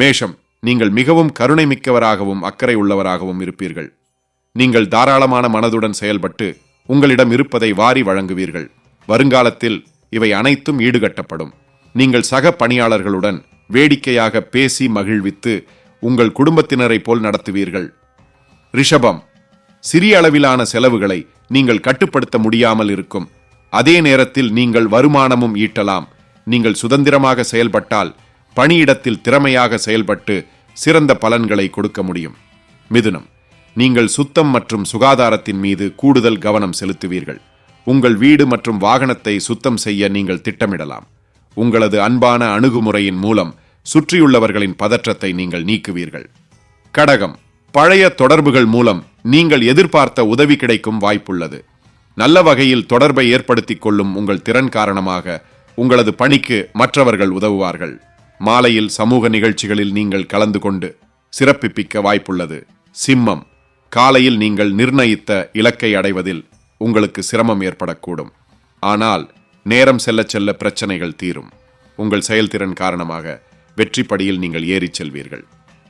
மேஷம் நீங்கள் மிகவும் கருணை மிக்கவராகவும் அக்கறை உள்ளவராகவும் இருப்பீர்கள். நீங்கள் தாராளமான மனதுடன் செயல்பட்டு உங்களிடம் இருப்பதை வாரி வழங்குவீர்கள். வருங்காலத்தில் இவை அனைத்தும் ஈடுகட்டப்படும். நீங்கள் சக பணியாளர்களுடன் வேடிக்கையாக பேசி மகிழ்வித்து உங்கள் குடும்பத்தினரைப் போல் நடத்துவீர்கள். ரிஷபம் சிறிய அளவிலான செலவுகளை நீங்கள் கட்டுப்படுத்த முடியாமல் இருக்கும். அதே நேரத்தில் நீங்கள் வருமானமும் ஈட்டலாம். நீங்கள் சுதந்திரமாக செயல்பட்டால் பணியிடத்தில் திறமையாக செயல்பட்டு சிறந்த பலன்களை கொடுக்க முடியும். மிதுனம் நீங்கள் சுத்தம் மற்றும் சுகாதாரத்தின் மீது கூடுதல் கவனம் செலுத்துவீர்கள். உங்கள் வீடு மற்றும் வாகனத்தை சுத்தம் செய்ய நீங்கள் திட்டமிடலாம். உங்களது அன்பான அணுகுமுறையின் மூலம் சுற்றியுள்ளவர்களின் பதற்றத்தை நீங்கள் நீக்குவீர்கள். கடகம் பழைய தொடர்புகள் மூலம் நீங்கள் எதிர்பார்த்த உதவி கிடைக்கும் வாய்ப்புள்ளது. நல்ல வகையில் தொடர்பை ஏற்படுத்திக் கொள்ளும் உங்கள் திறன் காரணமாக உங்களது பணிக்கு மற்றவர்கள் உதவுவார்கள். மாலையில் சமூக நிகழ்ச்சிகளில் நீங்கள் கலந்து கொண்டு சிறப்பிப்பிக்க வாய்ப்புள்ளது. சிம்மம் காலையில் நீங்கள் நிர்ணயித்த இலக்கை அடைவதில் உங்களுக்கு சிரமம் ஏற்படக்கூடும். ஆனால் நேரம் செல்ல செல்ல பிரச்சனைகள் தீரும். உங்கள் செயல்திறன் காரணமாக வெற்றிப்படியில் நீங்கள் ஏறிச் செல்வீர்கள்.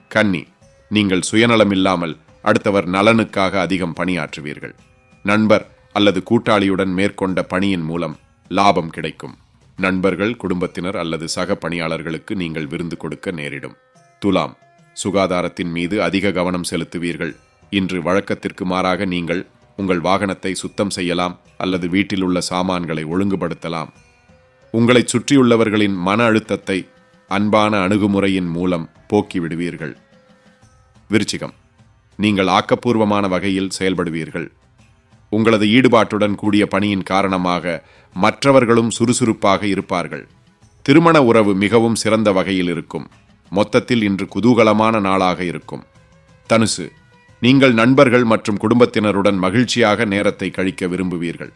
கன்னி நீங்கள் சுயநலம் இல்லாமல் அடுத்தவர் நலனுக்காக அதிகம் பணியாற்றுவீர்கள். நண்பர் அல்லது கூட்டாளியுடன் மேற்கொண்ட பணியின் மூலம் லாபம் கிடைக்கும். நண்பர்கள் குடும்பத்தினர் அல்லது சக பணியாளர்களுக்கு நீங்கள் விருந்து கொடுக்க நேரிடும். துலாம். சுகாதாரத்தின் மீது அதிக கவனம் செலுத்துவீர்கள். இன்று வழக்கத்திற்கு மாறாக நீங்கள் உங்கள் வாகனத்தை சுத்தம் செய்யலாம் அல்லது வீட்டில் உள்ள சாமான்களை ஒழுங்குபடுத்தலாம். உங்களைச் சுற்றியுள்ளவர்களின் மன அழுத்தத்தை அன்பான அணுகுமுறையின் மூலம் போக்கிவிடுவீர்கள். விருச்சிகம். நீங்கள் ஆக்கப்பூர்வமான வகையில் செயல்படுவீர்கள். உங்களது ஈடுபாட்டுடன் கூடிய பணியின் காரணமாக மற்றவர்களும் சுறுசுறுப்பாக இருப்பார்கள். திருமண உறவு மிகவும் சிறந்த வகையில் இருக்கும். மொத்தத்தில் இன்று குதூகலமான நாளாக இருக்கும். தனுசு நீங்கள் நண்பர்கள் மற்றும் குடும்பத்தினருடன் மகிழ்ச்சியாக நேரத்தை கழிக்க விரும்புவீர்கள்.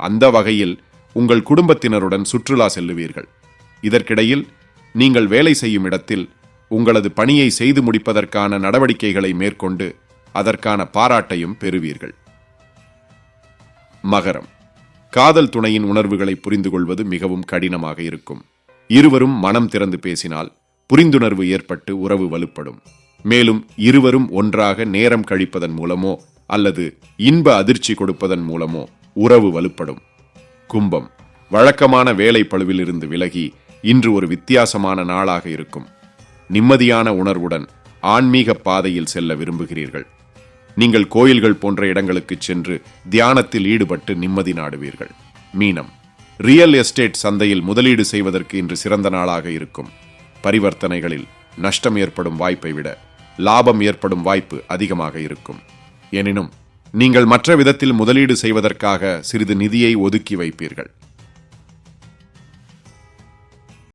அந்த வகையில் உங்கள் குடும்பத்தினருடன் சுற்றுலா செல்லுவீர்கள். இதற்கிடையில் நீங்கள் வேலை செய்யும் இடத்தில் உங்களது பணியை செய்து முடிப்பதற்கான நடவடிக்கைகளை மேற்கொண்டு அதற்கான பாராட்டையும் பெறுவீர்கள். மகரம். காதல் துணையின் உணர்வுகளை புரிந்து கொள்வது மிகவும் கடினமாக இருக்கும். இருவரும் மனம் திறந்து பேசினால் புரிந்துணர்வு ஏற்பட்டு உறவு வலுப்படும். மேலும் இருவரும் ஒன்றாக நேரம் கழிப்பதன் மூலமோ அல்லது இன்ப அதிர்ச்சி கொடுப்பதன் மூலமோ உறவு வலுப்படும். கும்பம். வழக்கமான வேலை பழுவிலிருந்து விலகி இன்று ஒரு வித்தியாசமான நாளாக இருக்கும். நிம்மதியான உணர்வுடன் ஆன்மீக பாதையில் செல்ல விரும்புகிறீர்கள். நீங்கள் கோயில்கள் போன்ற இடங்களுக்கு சென்று தியானத்தில் ஈடுபட்டு நிம்மதி நாடுவீர்கள். மீனம். ரியல் எஸ்டேட் சந்தையில் முதலீடு செய்வதற்கு இன்று சிறந்த நாளாக இருக்கும். பரிவர்த்தனைகளில் நஷ்டம் ஏற்படும் வாய்ப்பை விட லாபம் ஏற்படும் வாய்ப்பு அதிகமாக இருக்கும். எனினும் நீங்கள் மற்ற விதத்தில் முதலீடு செய்வதற்காக சிறிது நிதியை ஒதுக்கி வைப்பீர்கள்.